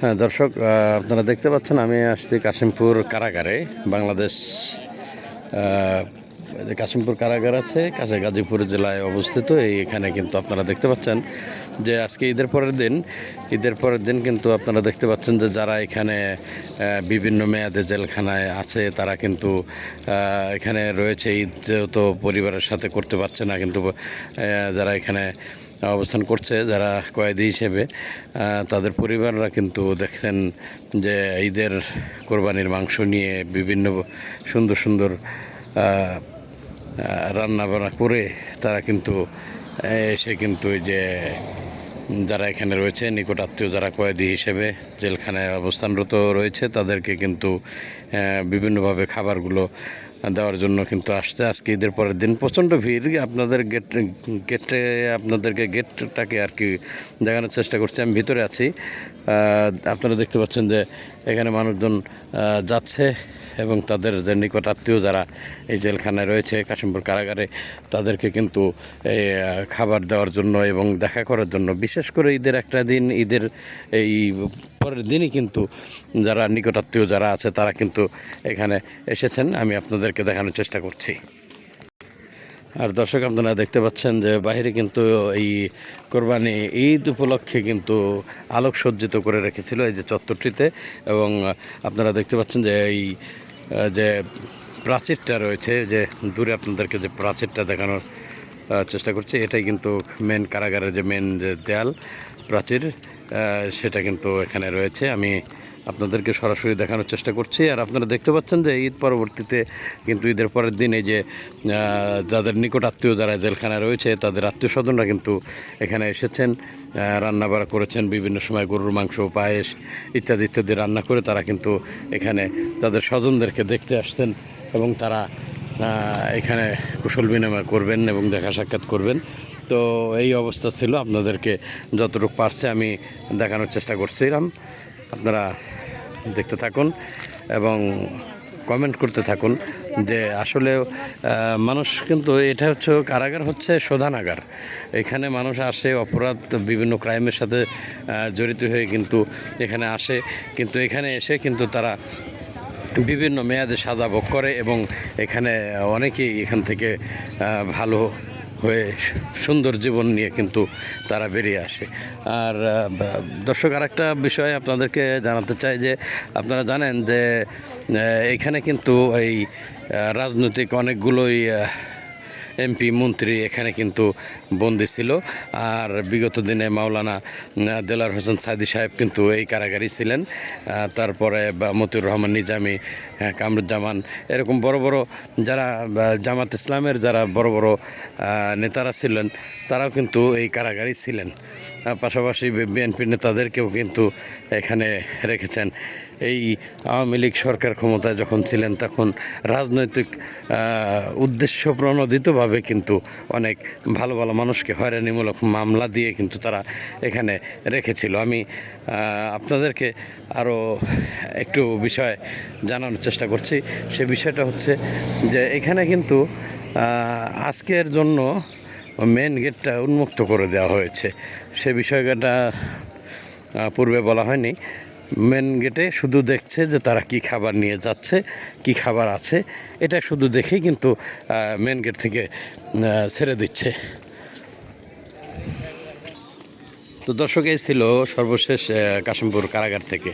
হ্যাঁ দর্শক আপনারা দেখতে পাচ্ছেন আমি আসছি কাশিমপুর কারাগারে বাংলাদেশ কাশিমপুর কারাগার আছে, কাছে গাজীপুর জেলায় অবস্থিত। এই এখানে কিন্তু আপনারা দেখতে পাচ্ছেন যে আজকে ঈদের পরের দিন, ঈদের পরের দিন কিন্তু আপনারা দেখতে পাচ্ছেন যে যারা এখানে বিভিন্ন মেয়াদে জেলখানায় আছে, তারা কিন্তু এখানে রয়েছে। ঈদ তো পরিবারের সাথে করতে পারছে না, কিন্তু যারা এখানে অবস্থান করছে, যারা কয়েদি হিসেবে তাদের পরিবাররা কিন্তু দেখছেন যে ঈদের কোরবানির মাংস নিয়ে বিভিন্ন সুন্দর সুন্দর রান্না বান্না করে তারা কিন্তু এসে কিন্তু যে, যারা এখানে রয়েছে, নিকট আত্মীয় যারা কয়েদি হিসেবে জেলখানায় অবস্থানরত রয়েছে, তাদেরকে কিন্তু বিভিন্নভাবে খাবারগুলো দেওয়ার জন্য কিন্তু আসছে। আজকে ঈদের পরের দিন প্রচণ্ড ভিড়। আপনাদের গেট, গেটে, আপনাদেরকে গেটটাকে আর কি দেখানোর চেষ্টা করছি। আমি ভিতরে আছি। আপনারা দেখতে পাচ্ছেন যে এখানে মানুষজন যাচ্ছে। এবং তাদের যে নিকট আত্মীয় যারা এই জেলখানায় রয়েছে, কাশিমপুর কারাগারে, তাদেরকে কিন্তু খাবার দেওয়ার জন্য এবং দেখা করার জন্য, বিশেষ করে ঈদের একটা দিন, ঈদের এই পরের দিনই কিন্তু যারা নিকটাত্মীয় যারা আছে, তারা কিন্তু এখানে এসেছেন। আমি আপনাদেরকে দেখানোর চেষ্টা করছি। আর দর্শক আপনারা দেখতে পাচ্ছেন যে বাইরে কিন্তু এই কোরবানি ঈদ উপলক্ষে কিন্তু আলোক সজ্জিত করে রেখেছিল এই যে চত্বরটিতে এবং আপনারা দেখতে পাচ্ছেন যে এই যে প্রাচীরটা রয়েছে, যে দূরে আপনাদেরকে যে প্রাচীরটা দেখানোর চেষ্টা করছে, এটাই কিন্তু মেন কারাগারের যে মেন যে দেয়াল, প্রাচীর সেটা কিন্তু এখানে রয়েছে। আমি আপনাদেরকে সরাসরি দেখানোর চেষ্টা করছি। আর আপনারা দেখতে পাচ্ছেন যে ঈদ পরবর্তীতে কিন্তু ঈদের পরের দিন এই যে যাদের নিকট আত্মীয় যারা জেলখানায় রয়েছে, তাদের আত্মীয় স্বজনরা কিন্তু এখানে এসেছেন রান্না বাড়া করেছেন, বিভিন্ন সময় গরুর মাংস, পায়েস ইত্যাদি ইত্যাদি রান্না করে তারা কিন্তু এখানে তাদের স্বজনদেরকে দেখতে আসছেন এবং তারা এখানে কুশল বিনিময় করবেন এবং দেখা সাক্ষাৎ করবেন। তো এই অবস্থা ছিল, আপনাদেরকে যতটুকু পারছে আমি দেখানোর চেষ্টা করছিলাম। আপনারা দেখতে থাকুন এবং কমেন্ট করতে থাকুন যে আসলে মানুষ কিন্তু এটা হচ্ছে কারাগার হচ্ছে শোধানাগার। এখানে মানুষ আসে, অপরাধ বিভিন্ন ক্রাইমের সাথে জড়িত হয়ে কিন্তু এখানে আসে। কিন্তু এখানে এসে কিন্তু তারা বিভিন্ন মেয়াদে সাজা ভোগ করে এবং এখানে অনেকেই এখান থেকে ভালো হয়ে সুন্দর জীবন নিয়ে কিন্তু তারা বেরিয়ে আসে। আর দর্শক আর একটা বিষয় আপনাদেরকে জানাতে চাই যে, আপনারা জানেন যে এখানে কিন্তু এই রাজনৈতিক অনেকগুলোই এমপি মন্ত্রী এখানে কিন্তু বন্দি ছিল। আর বিগত দিনে মাওলানা দেলার হোসেন সাইদি সাহেব কিন্তু এই কারাগারি ছিলেন। তারপরে মতিউর রহমান নিজামী কামরুজ্জামান, এরকম বড় বড় যারা জামাত ইসলামের যারা বড় বড় নেতারা ছিলেন, তারাও কিন্তু এই কারাগারি ছিলেন। পাশাপাশি বিএনপি নেতাদেরকেও কিন্তু এখানে রেখেছেন। এই আওয়ামী লীগ সরকার ক্ষমতায় যখন ছিলেন তখন রাজনৈতিক উদ্দেশ্য প্রণোদিতভাবে কিন্তু অনেক ভালো ভালো মানুষকে হয়রানিমূলক মামলা দিয়ে কিন্তু তারা এখানে রেখেছিল। আমি আপনাদেরকে আরও একটু বিষয় জানানোর চেষ্টা করছি। সে বিষয়টা হচ্ছে যে এখানে কিন্তু আজকের জন্য মেন গেটটা উন্মুক্ত করে দেওয়া হয়েছে। সে বিষয়টা পূর্বে বলা হয়নি। মেন গেটে শুধু দেখছে যে তারা কি খাবার নিয়ে যাচ্ছে, কি খাবার আছে। এটা শুধু দেখে কিন্তু মেন গেট থেকে ছেড়ে দিচ্ছে। তো দর্শক, এই ছিল সর্বশেষ কাশিমপুর কারাগার থেকে।